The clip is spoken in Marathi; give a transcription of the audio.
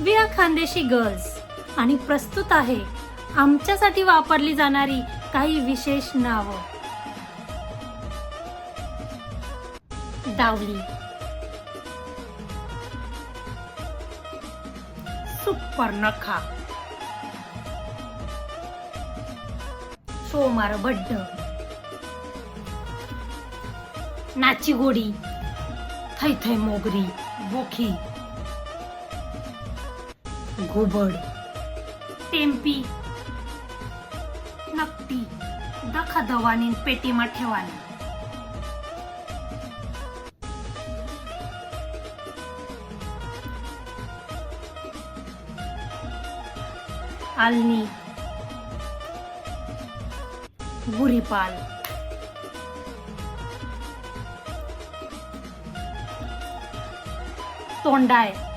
वी आर खानदेशी गर्ल्स आणि प्रस्तुत आहे आमच्यासाठी वापरली जाणारी काही विशेष नावं. डावली सुपर्णखा. सोमार भड्ड नाची गोडी थै थै मोगरी. बोखी. घुबड टेम्पी. नकटी दखा दवानी पेटीमा ठेवानी. आलनी. गुरीपाल तोंडाय.